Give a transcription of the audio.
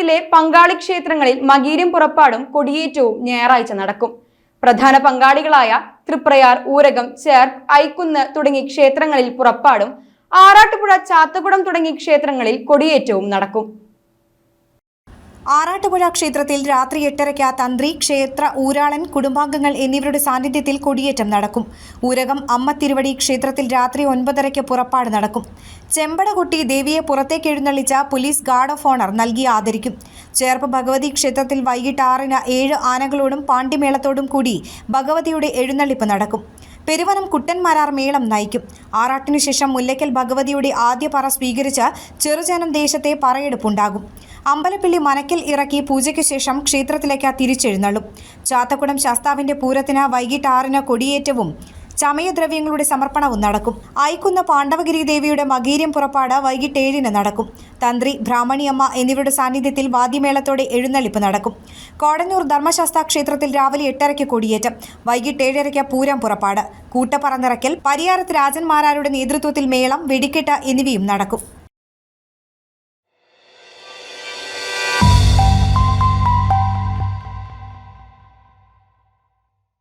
ക്ഷേത്രത്തിലെ പങ്കാളി ക്ഷേത്രങ്ങളിൽ മകീരും പുറപ്പാടും കൊടിയേറ്റവും ഞായറാഴ്ച നടക്കും. പ്രധാന പങ്കാളികളായ തൃപ്രയാർ ഊരകം ചേർപ്പ് ഐക്കുന്ന് തുടങ്ങി ക്ഷേത്രങ്ങളിൽ പുറപ്പാടും ആറാട്ടുപുഴ ചാത്തകുടം തുടങ്ങി ക്ഷേത്രങ്ങളിൽ കൊടിയേറ്റവും നടക്കും. ആറാട്ടുപുഴ ക്ഷേത്രത്തിൽ രാത്രി എട്ടരയ്ക്ക് തന്ത്രി ക്ഷേത്ര ഊരാളൻ കുടുംബാംഗങ്ങൾ എന്നിവരുടെ സാന്നിധ്യത്തിൽ കൊടിയേറ്റം നടക്കും. ഊരകം അമ്മ തിരുവടി ക്ഷേത്രത്തിൽ രാത്രി ഒൻപതരയ്ക്ക് പുറപ്പാട് നടക്കും. ചെമ്പടകൊട്ടി ദേവിയെ പുറത്തേക്ക് എഴുന്നള്ളിച്ച പോലീസ് ഗാർഡ് ഓഫ് ഓണർ നൽകി ആദരിക്കും. ചേർപ്പ് ഭഗവതി ക്ഷേത്രത്തിൽ വൈകിട്ട് ആറിന് ഏഴ് ആനകളോടും പാണ്ഡിമേളത്തോടും കൂടി ഭഗവതിയുടെ എഴുന്നള്ളിപ്പ് നടക്കും. പെരുവനം കുട്ടന്മാരാർ മേളം നയിക്കും. ആറാട്ടിനു ശേഷം മുല്ലയ്ക്കൽ ഭഗവതിയുടെ ആദ്യ പറ സ്വീകരിച്ച് ചെറുജനം ദേശത്തെ പറയെടുപ്പുണ്ടാകും. അമ്പലപ്പിള്ളി മനക്കിൽ ഇറക്കി പൂജയ്ക്ക് ശേഷം ക്ഷേത്രത്തിലേക്ക് തിരിച്ചെഴുന്നള്ളും. ചാത്തക്കുടം ശാസ്താവിന്റെ പൂരത്തിന് വൈകിട്ട് ആറിന് കൊടിയേറ്റവും ചമയദ്രവ്യങ്ങളുടെ സമർപ്പണവും നടക്കും. ഐക്കുന്ന പാണ്ഡവഗിരി ദേവിയുടെ മകീര്യം പുറപ്പാട് വൈകിട്ട് ഏഴിന് നടക്കും. തന്ത്രി ബ്രാഹ്മണിയമ്മ എന്നിവരുടെ സാന്നിധ്യത്തിൽ വാദ്യമേളത്തോടെ എഴുന്നള്ളിപ്പ് നടക്കും. കോടന്നൂർ ധർമ്മശാസ്ത്ര ക്ഷേത്രത്തിൽ രാവിലെ എട്ടരയ്ക്ക് കൊടിയേറ്റം. വൈകിട്ട് ഏഴരയ്ക്ക് പൂരം പുറപ്പാട്. കൂട്ടപ്പറന്നിറക്കൽ പരിയാരത്ത് രാജന്മാരാരുടെ നേതൃത്വത്തിൽ മേളം വെടിക്കെട്ട് എന്നിവയും നടക്കും.